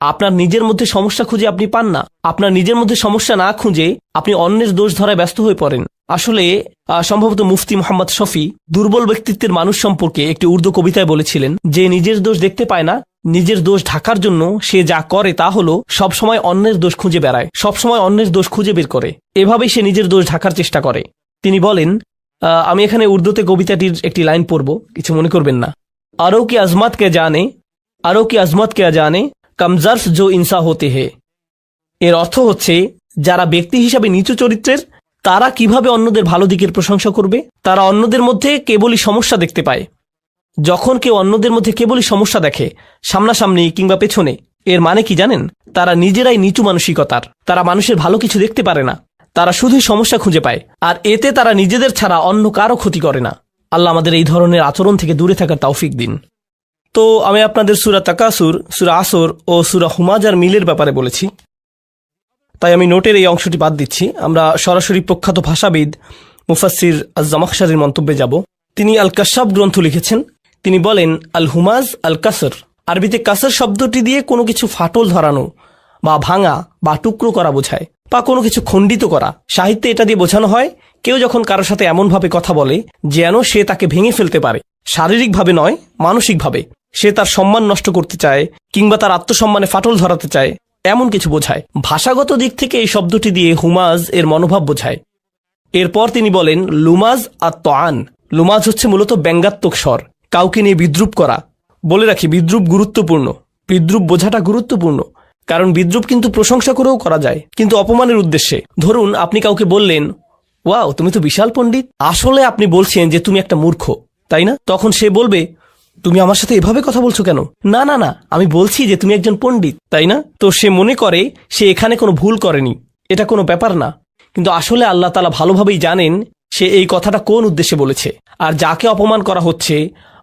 আপনার নিজের মধ্যে সমস্যা খুঁজে আপনি পান না। আপনার নিজের মধ্যে সমস্যা না খুঁজে আপনি অন্যের দোষ ধরায় ব্যস্ত হয়ে পড়েন। আসলে সম্ভবত মুফতি মোহাম্মদ শফি দুর্বল ব্যক্তিত্বের মানুষ সম্পর্কে একটি উর্দু কবিতায় বলেছিলেন, যে নিজের দোষ দেখতে পায় না, নিজের দোষ ঢাকার জন্য সে যা করে তা হলো সবসময় অন্যের দোষ খুঁজে বেড়ায়, সবসময় অন্যের দোষ খুঁজে বের করে। এভাবেই সে নিজের দোষ ঢাকার চেষ্টা করে। তিনি বলেন আমি এখানে উর্দুতে কবিতাটির একটি লাইন পড়ব, কিছু মনে করবেন না। আরও কি আজমাত কে জানে, আরও কি আজমত কে জানে কমজার্স জো ইনসা হতে হে। এর অর্থ হচ্ছে, যারা ব্যক্তি হিসাবে নিচু চরিত্রের, তারা কীভাবে অন্যদের ভালো দিকের প্রশংসা করবে? তারা অন্যদের মধ্যে কেবলই সমস্যা দেখতে পায়। যখন কেউ অন্যদের মধ্যে কেবলই সমস্যা দেখে, সামনাসামনি কিংবা পেছনে, এর মানে কি জানেন? তারা নিজেরাই নিচু মানসিকতার। তারা মানুষের ভালো কিছু দেখতে পারে না। তারা শুধুই সমস্যা খুঁজে পায়। আর এতে তারা নিজেদের ছাড়া অন্য কারও ক্ষতি করে না। আল্লাহ আমাদের এই ধরনের আচরণ থেকে দূরে থাকার তৌফিক দিন। তো আমি আপনাদের সুরা তাকাসুর, সুরা আসর ও সুরা হুমাজার মিলের ব্যাপারে বলেছি। তাই আমি নোটের এই অংশটি বাদ দিচ্ছি। আমরা সরাসরি প্রখ্যাত ভাষাবিদ মুফাসির আজামাকসারির মন্তব্যে যাব। তিনি আল কাশাব গ্রন্থ লিখেছেন। তিনি বলেন আল হুমাজ আল কাসর আরবিতে কাসর শব্দটি দিয়ে কোনো কিছু ফাটল ধরানো বা ভাঙা বা টুকরো করা বোঝায় বা কোনো কিছু খণ্ডিত করা। সাহিত্যে এটা দিয়ে বোঝানো হয়, কেউ যখন কারোর সাথে এমনভাবে কথা বলে, যেন সে তাকে ভেঙে ফেলতে পারে। শারীরিকভাবে নয়, মানসিকভাবে। সে তার সম্মান নষ্ট করতে চায় কিংবা তার আত্মসম্মানে ফাটল ধরাতে চায়, এমন কিছু বোঝায়। ভাষাগত দিক থেকে এই শব্দটি দিয়ে হুমাজ এর মনোভাব বোঝায়। এরপর তিনি বলেন, লুমাজ আর তোয়ান। লুমাজ হচ্ছে মূলত ব্যঙ্গাত্মক স্বর, কাউকে নিয়ে বিদ্রুপ করা। বলে রাখি, বিদ্রুপ গুরুত্বপূর্ণ। বিদ্রুপ বোঝাটা গুরুত্বপূর্ণ, কারণ বিদ্রুপ কিন্তু প্রশংসা করেও করা যায়, কিন্তু অপমানের উদ্দেশ্যে। ধরুন, আপনি কাউকে বললেন, ওয়াও, তুমি তো বিশাল পণ্ডিত। আসলে আপনি বলছেন যে, তুমি একটা মূর্খ। তাই না? তখন সে বলবে তুমি আমার সাথে এভাবে কথা বলছো কেন? না না না, আমি বলছি যে তুমি একজন পণ্ডিত, তাই না? তো সে মনে করে সে এখানে কোনো ভুল করেনি, এটা কোনো ব্যাপার না। কিন্তু আসলে আল্লাহ তালা ভালোভাবেই জানেন সে এই কথাটা কোন উদ্দেশ্যে বলেছে, আর যাকে অপমান করা হচ্ছে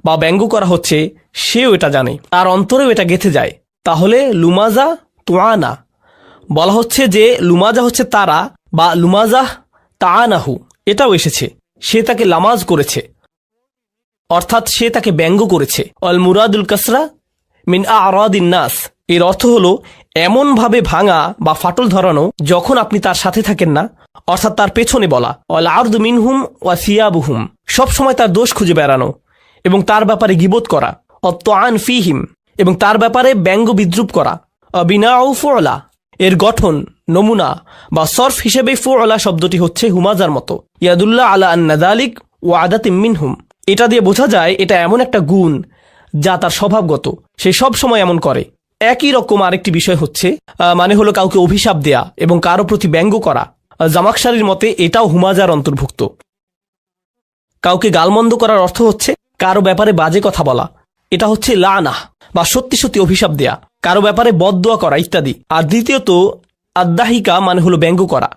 বা ব্যঙ্গ করা হচ্ছে, সেও এটা জানে আর অন্তরেও এটা গেথে যায়। তাহলে লুমাজা তোয়ানা বলা হচ্ছে যে লুমাজা হচ্ছে তারা বা লুমাজাহ তাআনাহু, এটাও এসেছে, সে তাকে লামাজ করেছে। অর্থাৎ সে তাকে ব্যঙ্গ করেছে। অল মুরাদুল কাসরা মিন আরাদিন নাস। এর অর্থ হলো, এমনভাবে ভাঙা বা ফাটল ধরানো যখন আপনি তার সাথে থাকেন না, অর্থাৎ তার পেছনে বলা। অল আর্দ মিনহুম ওয়া সিয়াবুহুম। সবসময় তার দোষ খুঁজে বেড়ানো এবং তার ব্যাপারে গিবোধ করা। অত্ত আন ফিহিম। এবং তার ব্যাপারে ব্যঙ্গ বিদ্রুপ করা। অবিনা ফুলা। এর গঠন, নমুনা বা সর্ফ হিসেবে ফুলা শব্দটি হচ্ছে হুমাজার মতো। ইয়াদুল্লাহ আলা আন্নাদালিক ও আদাত মিনহুম। এটা দিয়ে বোঝা যায় এটা এমন একটা গুণ যা তার স্বভাবগত। সে সব সময় এমন করে। একই রকম আরেকটি বিষয় হচ্ছে মানে হলো কাউকে অভিশাপ দেয়া এবং কারও প্রতি ব্যঙ্গ করা। আহ, জামাকসারির মতে এটাও হুমাজার অন্তর্ভুক্ত। কাউকে গালমন্দ করার অর্থ হচ্ছে কারও ব্যাপারে বাজে কথা বলা। এটা হচ্ছে লানাহ বা সত্যি সত্যি অভিশাপ দেয়া। কারও ব্যাপারে বদদোয়া করা ইত্যাদি। আর দ্বিতীয়ত আদাহিকা মানে হলো ব্যঙ্গ করা।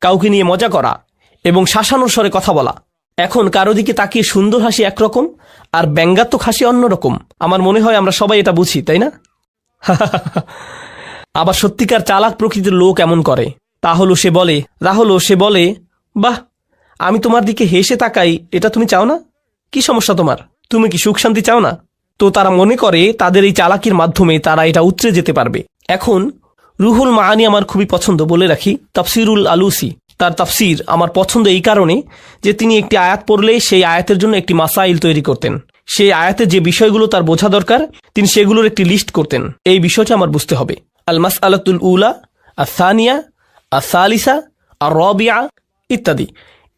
কাউকে নিয়ে মজা করা এবং শাসানোর স্বরে কথা বলা। এখন কারও দিকে তাকিয়ে সুন্দর হাসি একরকম আর ব্যঙ্গাত্মক হাসি অন্যরকম। আমার মনে হয় আমরা সবাই এটা বুঝি, তাই না? আবার সত্যিকার চালাক প্রকৃতির লোক এমন করে। তা হলো সে বলে, তা হলো সে বলে, বাহ, আমি তোমার দিকে হেসে তাকাই, এটা তুমি চাও না? কি সমস্যা তোমার? তুমি কি সুখ শান্তি চাও না? তো তারা মনে করে, তাদের এই চালাকির মাধ্যমে তারা এটা উতরে যেতে পারবে। এখন রুহুল মাহানি আমার খুবই পছন্দ, বলে রাখি। তাফসিরুল আলুসি। তার তাফসির আমার পছন্দ এই কারণে যে তিনি একটি আয়াত পড়লে সেই আয়াতের জন্য একটি মাসাইল তৈরি করতেন। সেই আয়াতে যে বিষয়গুলো তার বোঝা দরকার, তিনি সেগুলোর একটি লিস্ট করতেন। এই বিষয়টা আমার বুঝতে হবে। আল মাস আলাতুল উলা আসানিয়া আসালিসা আর রবিয়া ইত্যাদি।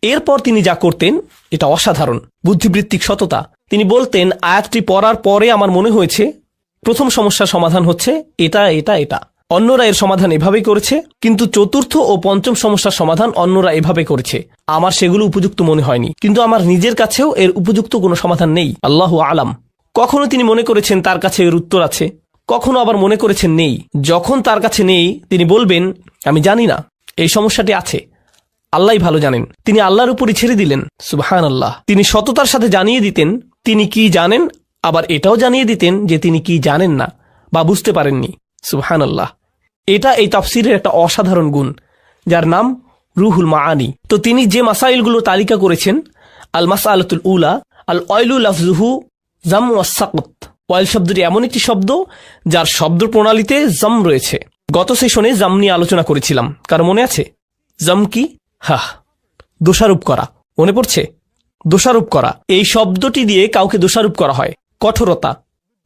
এরপর তিনি যা করতেন, এটা অসাধারণ। বুদ্ধিবৃত্তিক সততা। তিনি বলতেন, আয়াতটি পড়ার পরে আমার মনে হয়েছে, প্রথম সমস্যার সমাধান হচ্ছে এটা এটা এটা। অন্যরা এর সমাধান এভাবেই করেছে, কিন্তু চতুর্থ ও পঞ্চম সমস্যার সমাধান অন্যরা এভাবে করেছে। আমার সেগুলো উপযুক্ত মনে হয়নি, কিন্তু আমার নিজের কাছেও এর উপযুক্ত কোনো সমাধান নেই। আল্লাহ আলাম। কখনো তিনি মনে করেছেন তার কাছে এর উত্তর আছে, কখনো আবার মনে করেছেন নেই। যখন তার কাছে নেই, তিনি বলবেন, আমি জানি না, এই সমস্যাটি আছে। আল্লাহ ভালো জানেন। তিনি আল্লাহর উপরই ছেড়ে দিলেন। সুবহান আল্লাহ তিনি সততার সাথে জানিয়ে দিতেন, তিনি কি জানেন? আবার এটাও জানিয়ে দিতেন যে তিনি কি জানেন না বা বুঝতে পারেননি। সুবহান আল্লাহ এটা এই তাফসিরের একটা অসাধারণ গুণ, যার নাম রুহুল মাআনি। তো তিনি যে মাসাইলগুলো তালিকা করেছেন আল মাস আলতুল উলা আল অয়লু লাফজুহু জাম ওয়াসাকত ওয়াইল শব্দটি এমন একটি শব্দ, যার শব্দ প্রণালীতে জম রয়েছে। গত সেশনে জাম নিয়ে আলোচনা করেছিলাম। কার মনে আছে? জাম কি? হাহ, দোষারোপ করা। মনে পড়ছে? দোষারোপ করা। এই শব্দটি দিয়ে কাউকে দোষারোপ করা হয়। কঠোরতা।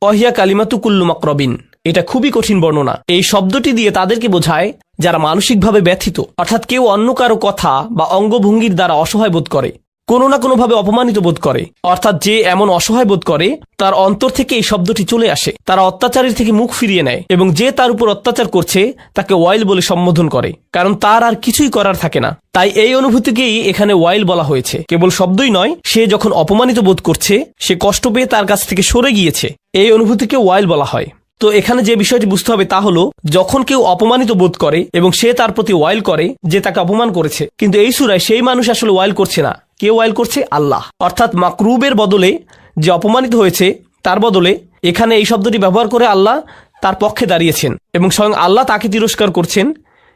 অহিয়া কালিমাতু কুল্লু মাকরবিন। এটা খুবই কঠিন বর্ণনা। এই শব্দটি দিয়ে তাদেরকে বোঝায় যারা মানসিকভাবে ব্যথিত, অর্থাৎ কেউ অন্য কারও কথা বা অঙ্গভঙ্গির দ্বারা অসহায় বোধ করে, কোনো না কোনোভাবে অপমানিত বোধ করে, অর্থাৎ যে এমন অসহায় বোধ করে, তার অন্তর থেকে এই শব্দটি চলে আসে, তারা অত্যাচারের থেকে মুখ ফিরিয়ে নেয় এবং যে তার উপর অত্যাচার করছে, তাকে ওয়াইল বলে সম্বোধন করে, কারণ তার আর কিছুই করার থাকে না। তাই এই অনুভূতিকেই এখানে ওয়াইল বলা হয়েছে। কেবল শব্দই নয়, সে যখন অপমানিত বোধ করছে, সে কষ্ট পেয়ে তার কাছ থেকে সরে গিয়েছে। এই অনুভূতিকে ওয়াইল বলা হয়। তো এখানে যে বিষয়টি বুঝতে হবে তা হলো, যখন কেউ অপমানিত বোধ করে এবং সে তার প্রতি ওয়াইল করে, যে তাকে অপমান করেছে। কিন্তু এই সুরায় সেই মানুষ আসলে ওয়াইল করছে না। কে ওয়াইল করছে? আল্লাহ। অর্থাৎ মাকরুবের বদলে যে অপমানিত হয়েছে, তার বদলে এখানে এই শব্দটি ব্যবহার করে আল্লাহ তার পক্ষে দাঁড়িয়েছেন এবং স্বয়ং আল্লাহ তাকে তিরস্কার করছেন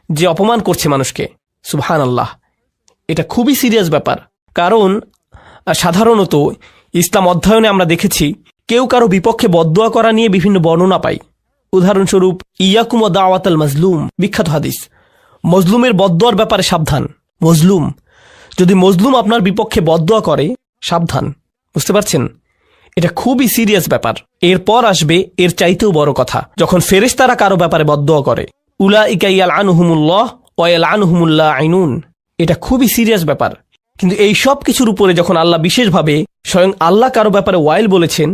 যে অপমান করছে মানুষকে। সুবহান আল্লাহ এটা খুবই সিরিয়াস ব্যাপার। কারণ, সাধারণত ইসলাম অধ্যয়নে আমরা দেখেছি কেউ কারও বিপক্ষে বদদোয়া করা নিয়ে বিভিন্ন বর্ণনা পাই উদাহরণস্বরূপ, ইয়াকুম দাওয়াত আল মজলুম বিখ্যাত হাদিস। মজলুমের বদদোয়ার ব্যাপারে সাবধান মজলুম যদি মজলুম আপনার বিপক্ষে বদদোয়া করে, সাবধান বুঝতে পারছেন? এটা খুবই সিরিয়াস ব্যাপার। এরপর আসবে এর চাইতেও বড় কথা, যখন ফেরেশতারা কারও ব্যাপারে বদদোয়া করে। উলা ইকাইয়াল আনহুমুল্লাহ ওয়াল আনহুমুল্লাহ আইনুন। এটা খুবই সিরিয়াস ব্যাপার। কিন্তু এই সব কিছুর উপরে যখন আল্লাহ বিশেষভাবে স্বয়ং আল্লাহ কারও ব্যাপারে ওয়াইল বলেছেন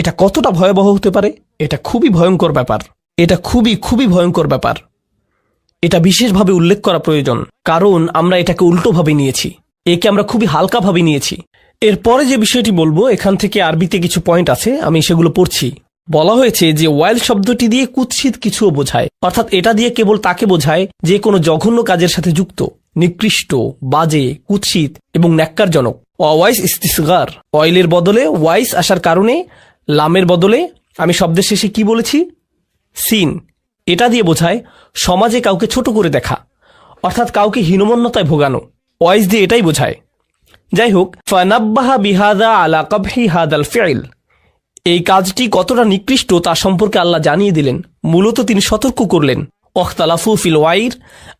এটা কতটা ভয়াবহ হতে পারে? এটা খুবই ভয়ঙ্কর ব্যাপার। এটা খুবই খুবই ভয়ঙ্কর ব্যাপার। এটা বিশেষভাবে উল্লেখ করা প্রয়োজন, কারণ আমরা এটাকে উল্টোভাবে নিয়েছি। একে আমরা খুবই হালকাভাবে নিয়েছি। এরপরে যে বিষয়টি বলব, এখান থেকে আরবিতে কিছু পয়েন্ট আছে, আমি সেগুলো পড়ছি। বলা হয়েছে যে ওয়াইল শব্দটি দিয়ে কুৎসিত কিছুও বোঝায়, অর্থাৎ এটা দিয়ে কেবল তাকে বোঝায় যে কোনো জঘন্য কাজের সাথে যুক্ত, নিকৃষ্ট, বাজে, কুৎসিত এবং ন্যাক্কারজনক। অওয়াইস ইস্তিসগার, অয়েলের বদলে ওয়াইস আসার কারণে লামের বদলে আমি শব্দের শেষে কি বলেছি? সিন। এটা দিয়ে বোঝায়, সমাজে কাউকে ছোট করে দেখা, অর্থাৎ কাউকে হীনমন্যতায় ভোগানো। ওয়াইস দিয়ে এটাই বোঝায়। যাই হোক, ফানাব্বাহা বিহাদা আলা কবহি হাদাল ফেইল। এই কাজটি কতটা নিকৃষ্ট তা সম্পর্কে আল্লাহ জানিয়ে দিলেন। মূলত তিনি সতর্ক করলেন। অখতালাফু ফিল ওয়াইর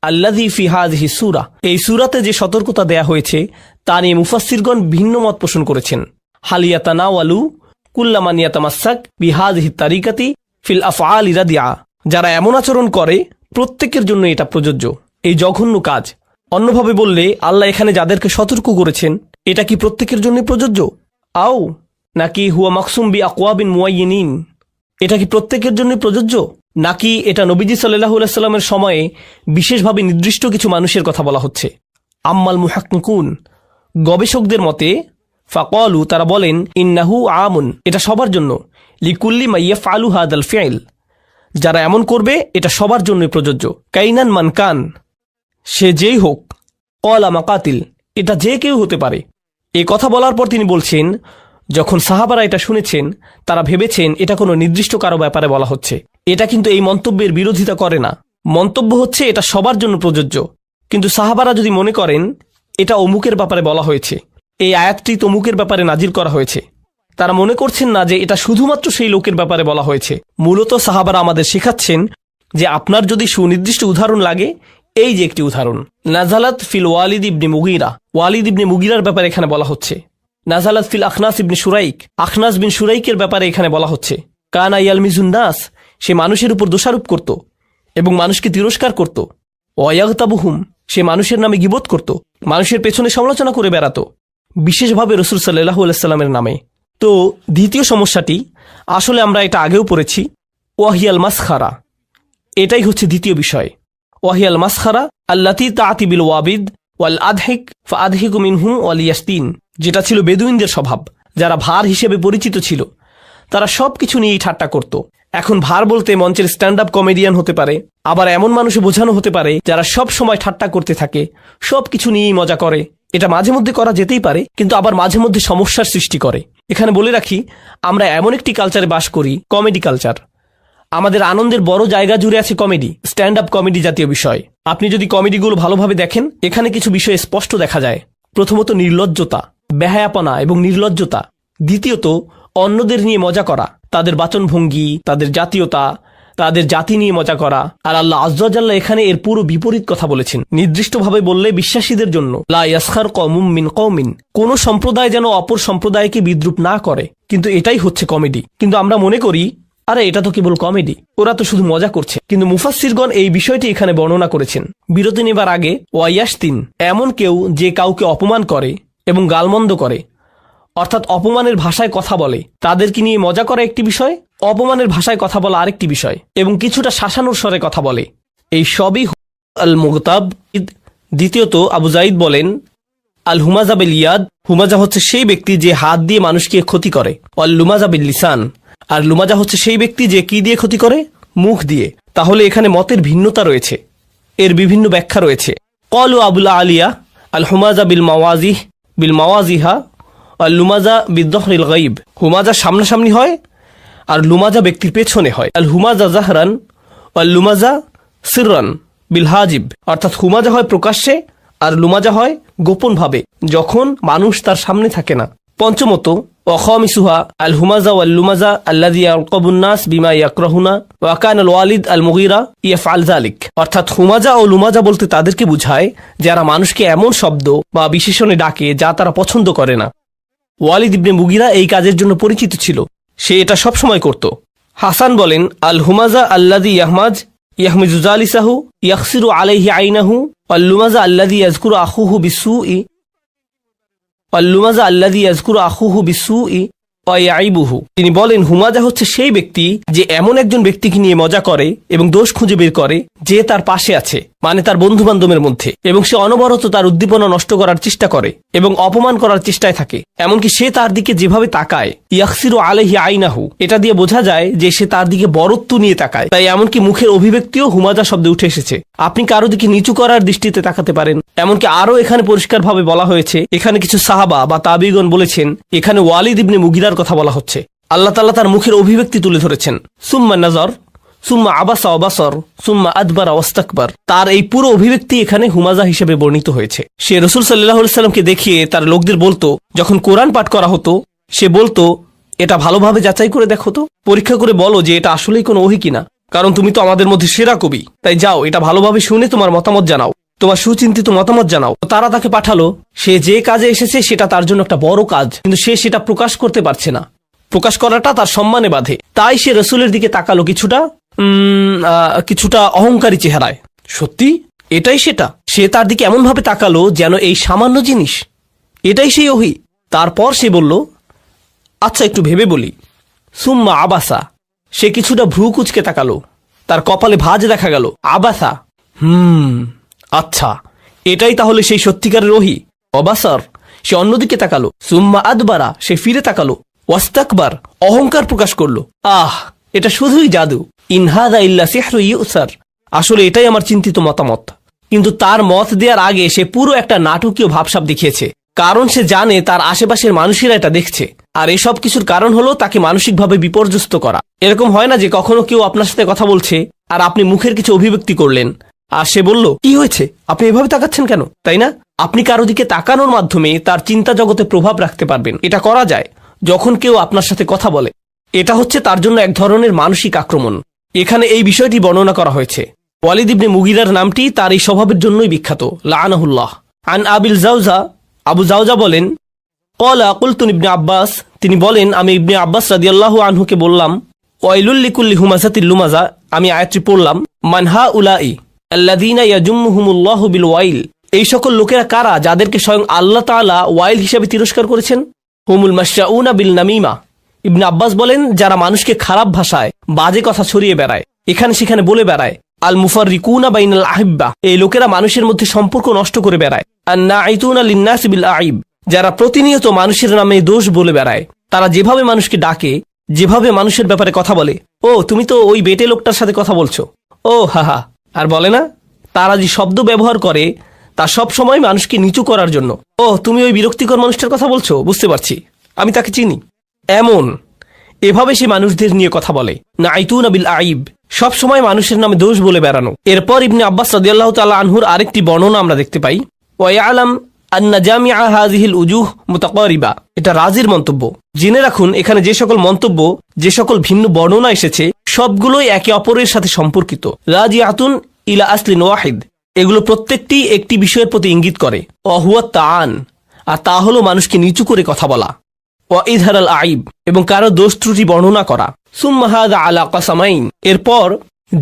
আল্লাদি ফি হাজহি সুরা। এই সুরাতে যে সতর্কতা দেয়া হয়েছে, তা নিয়ে মুফাসিরগণ ভিন্ন মত পোষণ করেছেন। হালিয়াতানা ওয়ালু কুল্লামানিয়াতামাসাক বিহাজহি তারিকাতি ফিল আফআল ইরাদিয়া যারা এমন আচরণ করে, প্রত্যেকের জন্য এটা প্রযোজ্য। এই জঘন্য কাজ। অন্যভাবে বললে, আল্লাহ এখানে যাদেরকে সতর্ক করেছেন, এটা কি প্রত্যেকের জন্য প্রযোজ্য? আও, নাকি হুয়া মাকসুম বি আকওয়াবিন মুয়াইয়িনিন এটা কি প্রত্যেকের জন্য প্রযোজ্য? নাকি এটা নবীজি সাল্লাহ সাল্লামের সময়ে বিশেষভাবে নির্দিষ্ট কিছু মানুষের কথা বলা হচ্ছে? আম্মাল মুহাক্কুন গবেষকদের মতে ফাকলু, তারা বলেন, ইন্নাহু আমুন এটা সবার জন্য। লিকুল্লি মাইয়া ফালু হাদাল ফেইল যারা এমন করবে, এটা সবার জন্যই প্রযোজ্য। কাইনান মানকান সে যেই হোক কলা মাকাতিল, এটা যে কেউ হতে পারে। এ কথা বলার পর তিনি বলছেন, যখন সাহাবারা এটা শুনেছেন, তারা ভেবেছেন এটা কোনো নির্দিষ্ট কারও ব্যাপারে বলা হচ্ছে। এটা কিন্তু এই মন্তব্যের বিরোধিতা করে না। মন্তব্য হচ্ছে, এটা সবার জন্য প্রযোজ্য। কিন্তু সাহাবারা যদি মনে করেন, এটা অমুকের ব্যাপারে বলা হয়েছে। এই আয়াতটি তমুকের ব্যাপারে নাজির করা হয়েছে। তারা মনে করছেন না যে এটা শুধুমাত্র সেই লোকের ব্যাপারে বলা হয়েছে। মূলত সাহাবারা আমাদের শেখাচ্ছেন যে আপনার যদি সুনির্দিষ্ট উদাহরণ লাগে, এই যে একটি উদাহরণ, নাজালাত feel Walid ibn Mughira. Walid ibn মুগিরার ব্যাপারে এখানে বলা হচ্ছে। নাজালাত feel Akhnas ibn Surayk. Akhnas bin সুরাইকের ব্যাপারে এখানে বলা হচ্ছে। কানা ইয়ালমিজুন নাস, সে মানুষের উপর দোষারোপ করত এবং মানুষকে তিরস্কার করত। ওয়াগতাবুহুম সে মানুষের নামে গিবোধ করত, মানুষের পেছনে সমালোচনা করে বেড়াতো। বিশেষভাবে রসুল সাল্লাহ আলাইস্লামের নামে। তো দ্বিতীয় সমস্যাটি, আসলে আমরা এটা আগেও পড়েছি, ওয়াহিয়াল মাসখারা। এটাই হচ্ছে দ্বিতীয় বিষয়। ওয়াহিয়াল মাসখারা, আল্লাতি তাতিবিল ওয়াবিদ ওয়াল আধহিক ফা আধহিক মিনহু ওয়াল ইয়াস্তিন যেটা ছিল বেদুইনদের স্বভাব, যারা ভার হিসেবে পরিচিত ছিল। তারা সব কিছু নিয়েই ঠাট্টা করত। এখন ভার বলতে মঞ্চের স্ট্যান্ড আপ কমেডিয়ান হতে পারে, আবার এমন মানুষে বোঝানো হতে পারে, যারা সব সময় ঠাট্টা করতে থাকে সব কিছু নিয়েই মজা করে। এটা মাঝে মধ্যে করা যেতেই পারে, কিন্তু আবার মাঝে মধ্যে সমস্যার সৃষ্টি করে। এখানে বলে রাখি, আমরা এমন একটি কালচারে বাস করি কমেডি কালচার আমাদের আনন্দের বড় জায়গা জুড়ে আছে কমেডি স্ট্যান্ড আপ কমেডি জাতীয় বিষয়। আপনি যদি কমেডিগুলো ভালোভাবে দেখেন, এখানে কিছু বিষয় স্পষ্ট দেখা যায়। প্রথমত নির্লজ্জতা, বেহায়াপনা এবং নির্লজ্জতা। দ্বিতীয়ত, অন্যদের নিয়ে মজা করা, তাদের বাচনভঙ্গি, তাদের জাতীয়তা তাদের জাতি নিয়ে মজা করা। আর আল্লাহ আজ্লাহ এখানে এর পুরো বিপরীত কথা বলেছেন। নির্দিষ্টভাবে বললে বিশ্বাসীদের জন্য, লা ইয়াসখার মিন কৌমিন কোন সম্প্রদায় যেন অপর সম্প্রদায়কে বিদ্রুপ না করে। কিন্তু এটাই হচ্ছে কমেডি। কিন্তু আমরা মনে করি, আরে এটা তো কেবল কমেডি, ওরা তো শুধু মজা করছে। কিন্তু মুফাসিরগণ এই বিষয়টি এখানে বর্ণনা করেছেন। বিরতি নেবার আগে ওয়াইয়াস্তিন এমন কেউ যে কাউকে অপমান করে এবং গালমন্দ করে। অর্থাৎ অপমানের ভাষায় কথা বলে। তাদেরকে নিয়ে মজা করা একটি বিষয়? অপমানের ভাষায় কথা বলা আরেকটি বিষয় এবং কিছুটা শাসানোর স্বরে কথা বলে। এই সবই আল মুগতাব দ্বিতীয়ত, আবু জাইদ বলেন আল হুমাজা বিল ইয়াদ হুমাজা হচ্ছে সেই ব্যক্তি যে হাত দিয়ে মানুষকে ক্ষতি করে। অল লুমাজা বিল লিসান আর লুমাজা হচ্ছে সেই ব্যক্তি যে কি দিয়ে ক্ষতি করে? মুখ দিয়ে। তাহলে এখানে মতের ভিন্নতা রয়েছে। এর বিভিন্ন ব্যাখ্যা রয়েছে। কল ও আবুল্লা আলিয়া আল হুমাজা বিল মাওয়াজিহ বিল মাওয়াজিহা আর লুমাজা বিদ্দহরিল গাইব হুমাজা সামনাসামনি হয় আর লুমাজা ব্যক্তির পেছনে হয়। আল হুমাজা জাহরান আর লুমাজা সিররান বিল হাজিব। অর্থাৎ হুমাজা হয় প্রকাশ্যে আর লুমাজা হয় গোপনভাবে, যখন মানুষ তার সামনে থাকে না। পঞ্চমত অখমিসুহা আল হুমাজা ওয়াল লুমাজা আল্লাদি ইয়াকবুন্নাস বিমা ইয়াকরাহুনা ওয়াকান আল ওয়ালিদ আল মুগিরা ইয়াফ আল অর্থাৎ হুমাজা ও লুমাজা বলতে তাদেরকে বুঝায় যারা মানুষকে এমন শব্দ বা বিশেষণে ডাকে যা তারা পছন্দ করে না। ওয়ালিদ ইবনে মুগিরা এই কাজের জন্য পরিচিত ছিল। সে এটা সবসময় করত। হাসান বলেন আল হুমাজা আল্লাদি ইয়াহমাজ ইয়াহমিজুজালিসাহু ইয়াকসিরু আলাইহি আইনাহু আল্লুমাজা আল্লাদি ইয়াজকুরু আখুহু বিসু ই আল্লুমাজা আল্লাদি ইয়াজকুরু আখুহু বিসু ই আইবুহু তিনি বলেন, হুমাজা হচ্ছে সেই ব্যক্তি যে এমন একজন ব্যক্তিকে নিয়ে মজা করে এবং দোষ খুঁজে বের করে যে তার পাশে আছে মানে তার বন্ধু বান্ধবের মধ্যে, এবং সে অনবরত তার উদ্দীপনা নষ্ট করার চেষ্টা করে। এবং অপমান করার চেষ্টায় থাকে। এমনকি সে তার দিকে যেভাবে তাকায় ইয়াকসিরু আলহি আইনাহু, এটা দিয়ে বোঝা যায় যে সে তার দিকে বরত্ব নিয়ে তাকায়। তাই এমনকি মুখের অভিব্যক্তিও হুমাজা শব্দে উঠে এসেছে। আপনি কারও দিকে নিচু করার দৃষ্টিতে তাকাতে পারেন। এমনকি আরও এখানে পরিষ্কারভাবে বলা হয়েছে, এখানে কিছু সাহাবা বা তাবিগণ বলেছেন, এখানে ওয়ালিদ ইবনে মুগিরার কথা বলা হচ্ছে। আল্লাহ তাল্লাহ তার মুখের অভিব্যক্তি তুলে ধরেছেন। সুম্মা নজর সুম্মা আবাসা অবাসর, সুম্মা আদবার অস্তাকবার তার এই পুরো অভিব্যক্তি এখানে হুমাজা হিসেবে বর্ণিত হয়েছে। সে রসুল সাল্লাহ সাল্লামকে দেখিয়ে তার লোকদের বলতো, যখন কোরআন পাঠ করা হতো, সে বলতো, এটা ভালোভাবে যাচাই করে দেখো তো। পরীক্ষা করে বলো যে এটা আসলেই কোনো ওহি কিনা। কারণ তুমি তো আমাদের মধ্যে সেরা কবি। তাই যাও, এটা ভালোভাবে শুনে তোমার মতামত জানাও। তোমার সুচিন্তিত মতামত জানাও। তারা তাকে পাঠালো, সে যে কাজে এসেছে সেটা তার জন্য একটা বড় কাজ, কিন্তু সে সেটা প্রকাশ করতে পারছে না। প্রকাশ করাটা তার সম্মানে বাধে। তাই সে রসুলের দিকে তাকালো কিছুটা কিছুটা অহংকারী চেহারায়। সত্যি? এটাই সেটা। সে তার দিকে এমন ভাবে তাকালো যেন এই সামান্য জিনিস। এটাই সেই ওহি। তারপর সে বলল আচ্ছা একটু ভেবে বলি। সুম্মা আবাসা। সে কিছুটা ভ্রু কুচকে তাকালো। তার কপালে ভাজ দেখা গেল। আবাসা? হুম আচ্ছা। এটাই তাহলে সেই সত্যিকারের ওহি? অবাসার। সে অন্যদিকে তাকালো। সুম্মা আদবারা। সে ফিরে তাকালো। ওয়াস্তাকবার। অহংকার প্রকাশ করল। আহ এটা শুধুই জাদু। ইনহাদা ইল্লা সিহরু ইউসার। আসলে এটাই আমার চিন্তিত মতামত। কিন্তু তার মত দেওয়ার আগে সে পুরো একটা নাটকীয় ভাবসাব দেখিয়েছে। কারণ সে জানে তার আশেপাশের মানুষেরা এটা দেখছে। আর এসব কিছুর কারণ হলো তাকে মানসিকভাবে বিপর্যস্ত করা। এরকম হয় না যে কখনো কেউ আপনার সাথে কথা বলছে আর আপনি মুখের কিছু অভিব্যক্তি করলেন। আর সে বলল, কি হয়েছে? আপনি এভাবে তাকাচ্ছেন কেন? তাই না? আপনি কারও দিকে তাকানোর মাধ্যমে তার চিন্তা জগতে প্রভাব রাখতে পারবেন। এটা করা যায় যখন কেউ আপনার সাথে কথা বলে। এটা হচ্ছে তার জন্য এক ধরনের মানসিক আক্রমণ। এখানে এই বিষয়টি বর্ণনা করা হয়েছে। ওয়ালিদ ইবনে মুগিরার নামটি তার এই স্বভাবের জন্যই বিখ্যাত। লাআনাহুল্লাহ আন আবিল জাউজা আবু জাউজা বলেন কল আকুলতুন ইবনে আব্বাস। তিনি বলেন, আমি ইবনে আব্বাস রাদিয়াল্লাহু আনহুকে বললাম ওয়াইলুল্লিকুল্লি হুমাজাতিল লুমাজা। আমি আয়াতটি পড়লাম মানহা উলাই আল্লাদিনা ইয়াজুম্মুহুমুল্লাহু বিল ওয়াইল। এই সকল লোকেরা কারা যাদেরকে স্বয়ং আল্লাহ তাআলা ওয়াইল হিসাবে তিরস্কার করেছেন? হুমুল মাশাউনা বিল নামিমা। ইবনে আব্বাস বলেন, যারা মানুষকে খারাপ ভাষায়, বাজে কথা ছড়িয়ে বেড়ায়, এখানে সেখানে বলে বেড়ায় আল মুফার রিকুনা বাইনাল আহিব্বা, এই লোকেরা মানুষের মধ্যে সম্পর্ক নষ্ট করে বেড়ায়। আর না আইতুনা লিন্নাস বিল আইব যারা প্রতিনিয়ত মানুষের নামে দোষ বলে বেড়ায়, তারা যেভাবে মানুষকে ডাকে, যেভাবে মানুষের ব্যাপারে কথা বলে, ও, তুমি তো ওই বেটে লোকটার সাথে কথা বলছো। ও, হা হা, আর বলে না? তারা যে শব্দ ব্যবহার করে, তা সব সময় মানুষকে নিচু করার জন্য। ও, তুমি ওই বিরক্তিকর মানুষটার কথা বলছো? বুঝতে পারছি। আমি তাকে চিনি। এমন। এভাবে সে মানুষদের নিয়ে কথা বলে। না আইতুন বিল আইব। সব সময় মানুষের নামে দোষ বলে বেড়ানো। এরপর ইবনে আব্বাস রাদিয়াল্লাহু তাআলা আনহুর আরেকটি বর্ণনা আমরা দেখতে পাই। ওয়াইয়ালাম আন্না জামিআ হাজিহিল উজুহ মুতাকারিবা। এটা রাজির মন্তব্য। জেনে রাখুন, এখানে যে সকল মন্তব্য, যে সকল ভিন্ন বর্ণনা এসেছে, সবগুলোই একে অপরের সাথে সম্পর্কিত। রাজি আতুন ইলা আসলিন ওয়াহিদ। এগুলো প্রত্যেকটি একটি বিষয়ের প্রতি ইঙ্গিত করে। অহুয়া তান আর তা হলো মানুষকে নিচু করে কথা বলা। ও ইধারাল আইব, এবং কারও দোষ ত্রুটি বর্ণনা করা। সুম্মাহাদ আলা কাসামাইন, এরপর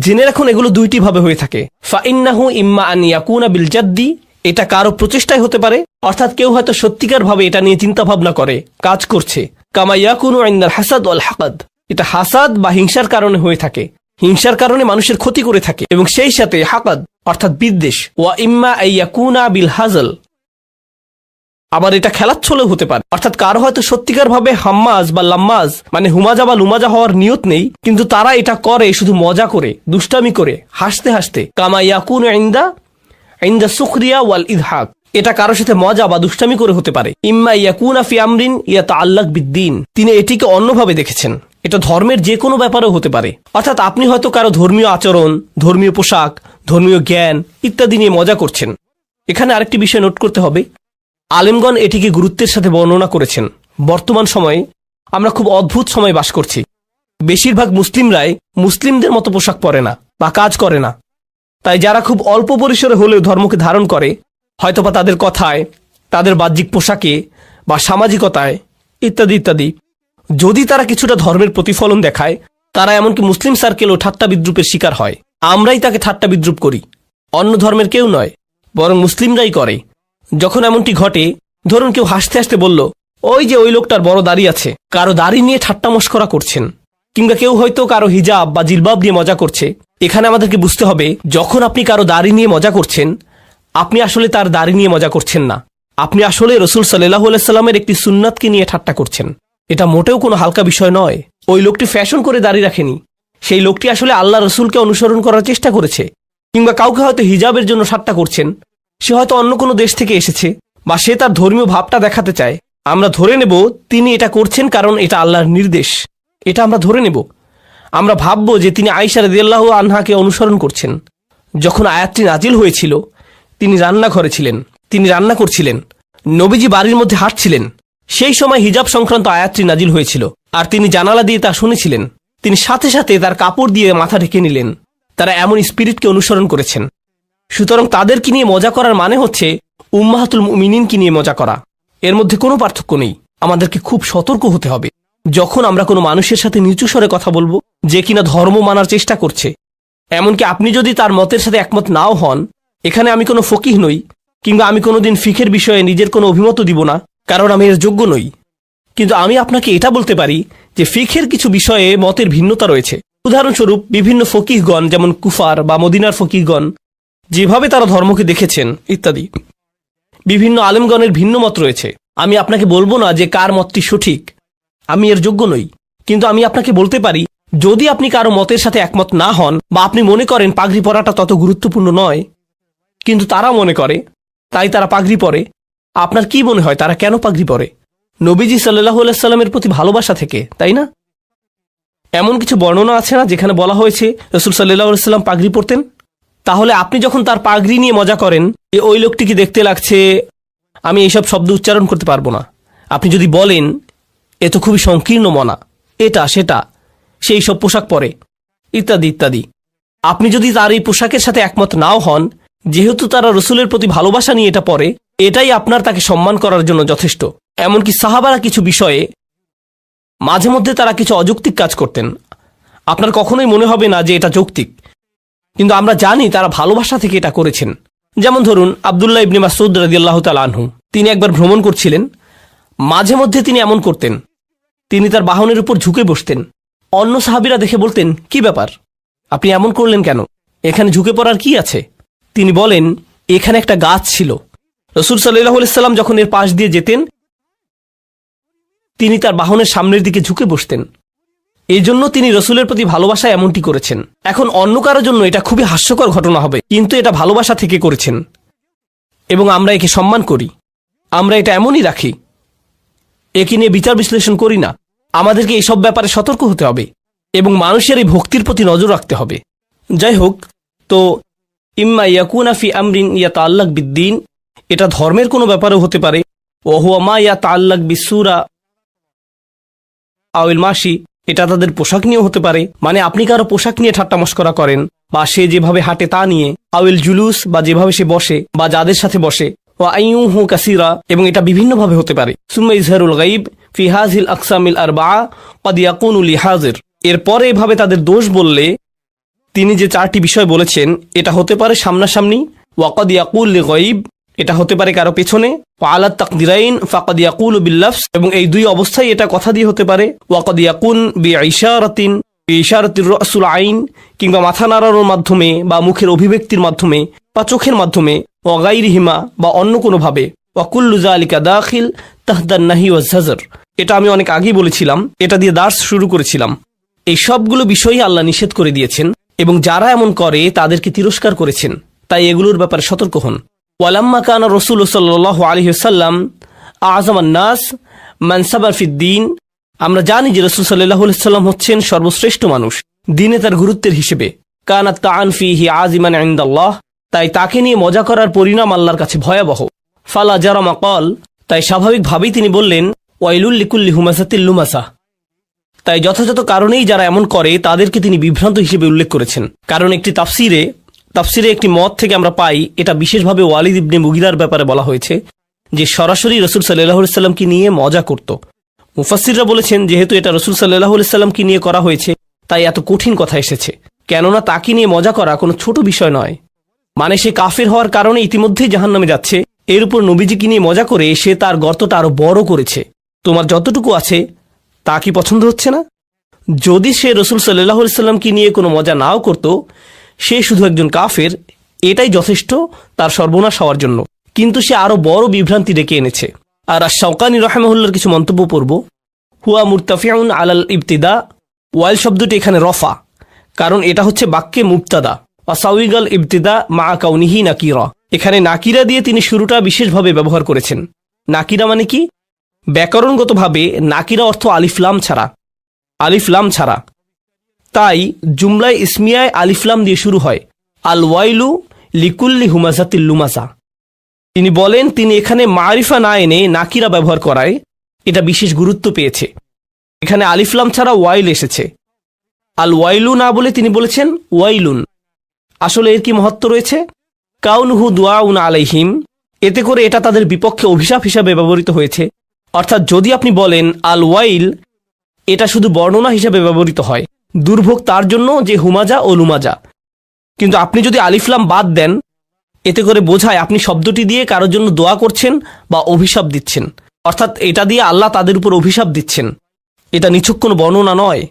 জেনে রাখুন এগুলো দুইটি ভাবে হয়ে থাকে। ফাইন্নাহু ইম্মা আন ইয়াকুনা বিল জাদ্দি, এটা কারও প্রচেষ্টায় হতে পারে, অর্থাৎ কেউ হয়তো সত্যিকার ভাবে এটা নিয়ে চিন্তা ভাবনা করে, কাজ করছে। কামা ইয়াকুনু ইন্দাল হাসাদ ওয়াল হাকাদ, এটা হাসাদ বা হিংসার কারণে হয়ে থাকে। হিংসার কারণে মানুষের ক্ষতি করে থাকে, এবং সেই সাথে হাকাদ, অর্থাৎ বিদ্বেষ। ওয়া ইম্মা ইয়াকুনা বিল হাজল আবার এটা খেলাচ্ছলেও হতে পারে। অর্থাৎ কারও হয়তো সত্যিকার ভাবে হাম্মাজ বা লাম্মাজ মানে হুমাজা বা লুমাজা হওয়ার নিয়ত নেই, কিন্তু তারা এটা করে শুধু মজা করে, দুষ্টামি করে, হাসতে হাসতে। কামা ইয়াকুন ইন্দা ইন্দা সুখরিয়া ওয়াল ইদহাক। এটা কারও সাথে মজা বা দুষ্টামি করে হতে পারে। ইম্মা ইয়াকুনা ফি আমরিন ইয়া তা আল্লাহ বিদ্দিন। তিনি এটিকে অন্যভাবে দেখেছেন। এটা ধর্মের যে কোনো ব্যাপারেও হতে পারে। অর্থাৎ আপনি হয়তো কারও ধর্মীয় আচরণ, ধর্মীয় পোশাক, ধর্মীয় জ্ঞান ইত্যাদি নিয়ে মজা করছেন। এখানে আরেকটি বিষয় নোট করতে হবে। আলেমগণ এটিকে গুরুত্বের সাথে বর্ণনা করেছেন। বর্তমান সময়ে আমরা খুব অদ্ভুত সময় বাস করছি। বেশিরভাগ মুসলিমরাই মুসলিমদের মতো পোশাক পরে না বা কাজ করে না। তাই যারা খুব অল্প পরিসরে হলেও ধর্মকে ধারণ করে, হয়তোবা তাদের কথায়, তাদের বাহ্যিক পোশাকে বা সামাজিকতায় ইত্যাদি ইত্যাদি। যদি তারা কিছুটা ধর্মের প্রতিফলন দেখায়, তারা এমনকি মুসলিম সার্কেলও ঠাট্টা বিদ্রুপের শিকার হয়। আমরাই তাকে ঠাট্টা বিদ্রুপ করি। অন্য ধর্মের কেউ নয়, বরং মুসলিমরাই করে। যখন এমনটি ঘটে, ধরুন কেউ হাসতে হাসতে বলল, ওই যে ওই লোকটার বড় দাড়ি আছে, কারও দাড়ি নিয়ে ঠাট্টা মস্করা করছেন। কিংবা কেউ হয়তো কারও হিজাব বা জিলবাব নিয়ে মজা করছে। এখানে আমাদেরকে বুঝতে হবে, যখন আপনি কারও দাড়ি নিয়ে মজা করছেন, আপনি আসলে তার দাড়ি নিয়ে মজা করছেন না। আপনি আসলে রসুল সাল্লাহ সাল্লামের একটি সুন্নাতকে নিয়ে ঠাট্টা করছেন। এটা মোটেও কোনো হালকা বিষয় নয়। ওই লোকটি ফ্যাশন করে দাড়ি রাখেনি। সেই লোকটি আসলে আল্লাহ রসুলকে অনুসরণ করার চেষ্টা করেছে, কিংবা কাউকে হয়তো হিজাবের জন্য ঠাট্টা করছেন। সে হয়তো অন্য কোনো দেশ থেকে এসেছে, বা সে তার ধর্মীয় ভাবটা দেখাতে চায়। আমরা ধরে নেব তিনি এটা করছেন কারণ এটা আল্লাহর নির্দেশ। এটা আমরা ধরে নেব। আমরা ভাববো যে তিনি আইসার দিয়াল্লাহ আনহাকে অনুসরণ করছেন। যখন আয়াতটি নাজিল হয়েছিল, তিনি রান্নাঘরে ছিলেন, তিনি রান্না করছিলেন, নবীজি বাড়ির মধ্যে হাঁটছিলেন। সেই সময় হিজাব সংক্রান্ত আয়াতটি নাজিল হয়েছিল, আর তিনি জানালা দিয়ে তা শুনেছিলেন। তিনি সাথে সাথে তার কাপড় দিয়ে মাথা ঢেকে নিলেন। তারা এমন স্পিরিটকে অনুসরণ করেছেন। সুতরাং তাদেরকে নিয়ে মজা করার মানে হচ্ছে উম্মাহাতুল মিনিনকে নিয়ে মজা করা। এর মধ্যে কোনো পার্থক্য নেই। আমাদেরকে খুব সতর্ক হতে হবে। যখন আমরা কোনো মানুষের সাথে নিচু স্বরে কথা বলব, যে কিনা ধর্ম মানার চেষ্টা করছে। এমনকি আপনি যদি তার মতের সাথে একমত নাও হন, এখানে আমি কোনো ফকিহ নই, কিংবা আমি কোনোদিন ফিখের বিষয়ে নিজের কোনো অভিমত দিব না, কারণ আমি এর যোগ্য নই। কিন্তু আমি আপনাকে এটা বলতে পারি যে ফিখের কিছু বিষয়ে মতের ভিন্নতা রয়েছে। উদাহরণস্বরূপ বিভিন্ন ফকিহগণ, যেমন কুফার বা মদিনার ফকিহগণ যেভাবে তারা ধর্মকে দেখেছেন, ইত্যাদি। বিভিন্ন আলেমগণের ভিন্ন মত রয়েছে। আমি আপনাকে বলব না যে কার মতটি সঠিক। আমি এর যোগ্য নই। কিন্তু আমি আপনাকে বলতে পারি, যদি আপনি কারও মতের সাথে একমত না হন বা আপনি মনে করেন পাগড়ি পরাটা তত গুরুত্বপূর্ণ নয়, কিন্তু তারা মনে করে, তাই তারা পাগড়ি পরে, আপনার কি মনে হয় তারা কেন পাগড়ি পরে? নবীজি সাল্লাহ সাল্লামের প্রতি ভালোবাসা থেকে, তাই না? এমন কিছু বর্ণনা আছে না যেখানে বলা হয়েছে, রসুল সাল্লাহ সাল্লাম পাগড়ি পরতেন? তাহলে আপনি যখন তার পাগড়ি নিয়ে মজা করেন যে ওই লোকটিকে দেখতে লাগছে আমি এইসব শব্দ উচ্চারণ করতে পারব না। আপনি যদি বলেন, এ তো খুবই সংকীর্ণ মনা, এটা, সেটা, সেই সব পোশাক পরে, ইত্যাদি ইত্যাদি। আপনি যদি তার এই পোশাকের সাথে একমত নাও হন, যেহেতু তারা রসুলের প্রতি ভালোবাসা নিয়ে এটা পরে, এটাই আপনার তাকে সম্মান করার জন্য যথেষ্ট। এমনকি সাহাবারা কিছু বিষয়ে, মাঝে মধ্যে তারা কিছু অযৌক্তিক কাজ করতেন। আপনার কখনোই মনে হবে না যে এটা যৌক্তিক। কিন্তু আমরা জানি তারা ভালোবাসা থেকে এটা করেছেন। যেমন ধরুন, আবদুল্লাহ ইবনে মাসুদ রাদিয়াল্লাহু তাআলা আনহু। তিনি একবার ভ্রমণ করছিলেন, মাঝে মধ্যে তিনি এমন করতেন। তিনি তার বাহনের উপর ঝুঁকে বসতেন। অন্য সাহাবিরা দেখে বলতেন, কি ব্যাপার? আপনি এমন করলেন কেন? এখানে ঝুঁকে পড়ার কি আছে? তিনি বলেন, এখানে একটা গাছ ছিল। রসুল সাল্লাহ সাল্লাম যখন এর পাশ দিয়ে যেতেন, তিনি তার বাহনের সামনের দিকে ঝুঁকে বসতেন। এই জন্য তিনি রসুলের প্রতি ভালোবাসা এমনটি করেছেন। এখন অন্য কারোর জন্য এটা খুবই হাস্যকর ঘটনা হবে, কিন্তু এটা ভালোবাসা থেকে করেছেন। এবং আমরা একে সম্মান করি। আমরা এটা এমনই রাখি। একে নিয়ে বিচার বিশ্লেষণ করি না। আমাদেরকে এইসব ব্যাপারে সতর্ক হতে হবে এবং মানুষের এই ভক্তির প্রতি নজর রাখতে হবে। যাই হোক, তো ইম্মা ইয়াকুনা ফি আমরিন ইয়া তাল্লাক বিদ্দিন, এটা ধর্মের কোনো ব্যাপারেও হতে পারে। ওহুয়া মা ইয়া তাল্লাক বিসুরা আউল মাসি এটা তাদের পোশাক নিয়েও হতে পারে। মানে আপনি কারও পোশাক নিয়ে ঠাট্টা মস্করা করেন, বা সে যেভাবে হাঁটে তা নিয়ে, আউল জুলুস, বা যেভাবে সে বসে, বা যাদের সাথে বসে, ও আইউ হু কাসিরা, এবং এটা বিভিন্নভাবে হতে পারে। সুম্মা ইজহারুল গাইব ফিহাজিল আকসামিল আর বা কদিয়াকুনুল হাজির এরপরে এভাবে তাদের দোষ বললে, তিনি যে চারটি বিষয় বলেছেন, এটা হতে পারে সামনাসামনি ওয়াকদ ইয়াকুল গইব এটা হতে পারে কারও পেছনে। আলাদ তাকদিরাইন ফাকাদ বিল্লাফস। এবং এই দুই অবস্থায় এটা কথা দিয়ে হতে পারে, ওয়াকদ বি ইশারাতিন ইশারাতির আইন, কিংবা মাথা নাড়ানোর মাধ্যমে বা মুখের অভিব্যক্তির মাধ্যমে বা চোখের মাধ্যমে ওয়াগাইরিহিমা বা অন্য কোনোভাবে। ওয়াকুল্লুজা আলিকা দাখিল তাহদান নাহি ওয়াজাজর এটা আমি অনেক আগেই বলেছিলাম, এটা দিয়ে দার্স শুরু করেছিলাম। এই সবগুলো বিষয়ই আল্লাহ নিষেধ করে দিয়েছেন, এবং যারা এমন করে তাদেরকে তিরস্কার করেছেন। তাই এগুলোর ব্যাপারে সতর্ক হন। ওয়ালাম্মা কানা রসুল সাল্লাহ আলহিসাল্লাম আজমান নাস মানসাবার ফিদ্দিন আমরা জানি যে রসুল সাল্লাহ সাল্লাম হচ্ছেন সর্বশ্রেষ্ঠ মানুষ। দিনে তার গুরুত্বের হিসেবে। কানাত তাআন ফিহি আজিমান ইনদাল্লাহ। তাই তাকে নিয়ে মজা করার পরিণাম আল্লাহর কাছে ভয়াবহ। ফালা জারামা কল তাই স্বাভাবিকভাবেই তিনি বললেন, ওয়াইলুল লিকুল্লি হুমাসাতিল লুমাসা। তাই যথাযথ কারণেই যারা এমন করে, তাদেরকে তিনি বিভ্রান্ত হিসেবে উল্লেখ করেছেন। কারণ একটি তাফসিরে তাফসিরে একটি মত থেকে আমরা পাই, এটা বিশেষভাবে ওয়ালিদ ইবনে মুগিরার ব্যাপারে বলা হয়েছে, যে সরাসরি রসুল সাল্লাহ সাল্লামকে নিয়ে মজা করত। মুফাসিররা বলেছেন, যেহেতু এটা রসুল সাল্লাহ সাল্লামকে নিয়ে করা হয়েছে, তাই এত কঠিন কথা এসেছে। কেননা তাকে নিয়ে মজা করা কোনো ছোট বিষয় নয়। মানে সে কাফের হওয়ার কারণে ইতিমধ্যেই জাহান নামে যাচ্ছে। এর উপর নবীজিকে নিয়ে মজা করে সে তার গর্তটা আরও বড় করেছে। তোমার যতটুকু আছে, তা কি পছন্দ হচ্ছে না? যদি সে রসুল সাল্লাহ সাল্লামকে নিয়ে কোনো মজা নাও করত সে শুধু একজন কাফের, এটাই যথেষ্ট তার সর্বনাশ হওয়ার জন্য। কিন্তু সে আরও বড় বিভ্রান্তি ডেকে এনেছে। আর শওকানি রহমাহুল্লার কিছু মন্তব্য পড়ব। হুয়া মুরতাফিউন আলাল ইবতিদা, ওয়াইল শব্দটি এখানে রফা, কারণ এটা হচ্ছে বাক্যে মুক্তাদা অসাউইগাল ইবতিদা মা কাউনিহি নাকিরা। এখানে নাকিরা দিয়ে তিনি শুরুটা বিশেষভাবে ব্যবহার করেছেন। নাকিরা মানে কি? ব্যাকরণগতভাবে নাকিরা অর্থ আলিফলাম ছাড়া। আলিফলাম ছাড়া। তাই জুমলায় ইসমিয়ায় আলিফলাম দিয়ে শুরু হয়। আল ওয়াইলু লিকুল্লি হুমাজাতিল লুমাসা তিনি বলেন, তিনি এখানে মারিফা না এনে নাকিরা ব্যবহার করায়। এটা বিশেষ গুরুত্ব পেয়েছে। এখানে আলিফলাম ছাড়া ওয়াইল এসেছে। আল ওয়াইলু না বলে তিনি বলেছেন, ওয়াইলুন। আসলে এর কি মহত্ব রয়েছে? কাউনহু দুয়াউন আলাইহিম। এতে করে এটা তাদের বিপক্ষে অভিশাপ হিসাবে ব্যবহৃত হয়েছে। অর্থাৎ যদি আপনি বলেন আল ওয়াইল এটা শুধু বর্ণনা হিসাবে ব্যবহৃত হয়। দুর্ভোগ তার জন্য যে হুমাজা ও লুমাজা। কিন্তু আপনি যদি আলিফলাম বাদ দেন, এতে করে বোঝায় আপনি শব্দটি দিয়ে কারোর জন্য দোয়া করছেন বা অভিশাপ দিচ্ছেন। অর্থাৎ এটা দিয়ে আল্লাহ তাদের উপর অভিশাপ দিচ্ছেন। এটা নিছক কোনো বর্ণনা নয়।